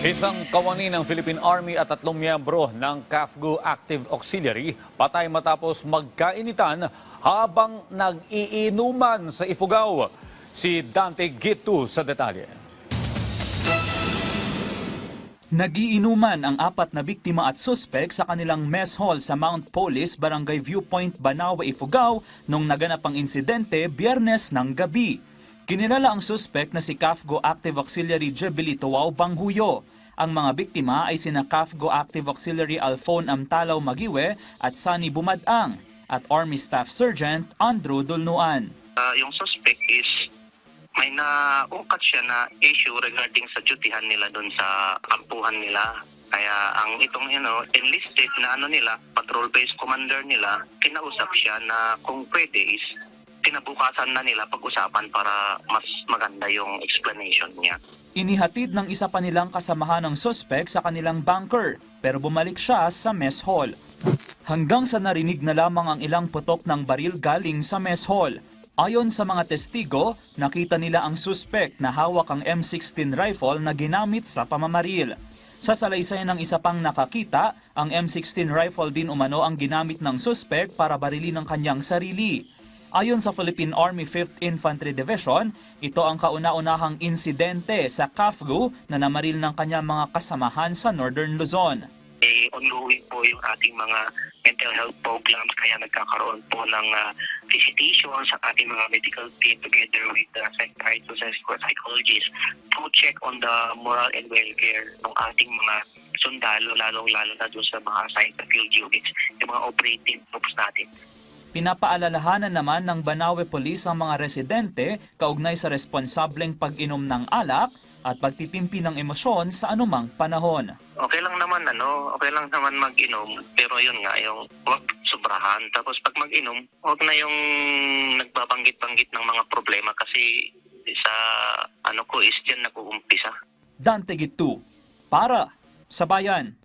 Isang kawani ng Philippine Army at tatlong miyembro ng CAFGO Active Auxiliary patay matapos magkainitan habang nag-iinuman sa Ifugao. Si Dante Gitu sa detalye. Nagiinuman ang apat na biktima at suspek sa kanilang mess hall sa Mount Police, Barangay Viewpoint, Banawe, Ifugao nung naganap ang insidente biyernes ng gabi. Kinilala ang suspek na si CAFGO Active Auxiliary Jubilee Tuwao Banghuyo. Ang mga biktima ay sina CAFGO Active Auxiliary Alphon Amtalaw Magiwe at Sunny Bumadang at Army Staff Sergeant Andrew Dulnuan. Ah, yung suspect is may naungkat siya na issue regarding sa dutihan nila doon sa kampuhan nila. Kaya ang itong you know, enlisted na ano nila, patrol-based commander nila, kinausap siya na kung pwede is kinabukasan na nila pag-usapan para mas maganda yung explanation niya. Inihatid ng isa pa nilang kasamahan ng suspek sa kanilang bunker pero bumalik siya sa mess hall. Hanggang sa narinig na lamang ang ilang putok ng baril galing sa mess hall. Ayon sa mga testigo, nakita nila ang suspek na hawak ang M16 rifle na ginamit sa pamamaril. Sa salaysay ng isa pang nakakita, ang M16 rifle din umano ang ginamit ng suspek para barilin ang kanyang sarili. Ayon sa Philippine Army 5th Infantry Division, ito ang kauna-unahang insidente sa CAFGO na namaril ng kanyang mga kasamahan sa Northern Luzon. eh, ongoing po yung ating mga mental health programs kaya nagkakaroon po ng ah, visitation sa ating mga medical team together with the psychiatrists and psychologists to check on the moral and welfare ng ating mga sundalo, lalong-lalo na doon sa mga science and field units, yung mga operating groups natin. Pinapaalalahanan naman ng Banawe Police ang mga residente kaugnay sa responsableng pag-inom ng alak at pagtitimpi ng emosyon sa anumang panahon. Okay lang naman ano, okay lang naman mag-inom, pero yun nga, yung wag sobrahan. Tapos pag mag-inom, wag na yung nagbabanggit-banggit ng mga problema kasi sa ano ko is dyan nag-uumpisa. Dante Gitu, para sa bayan.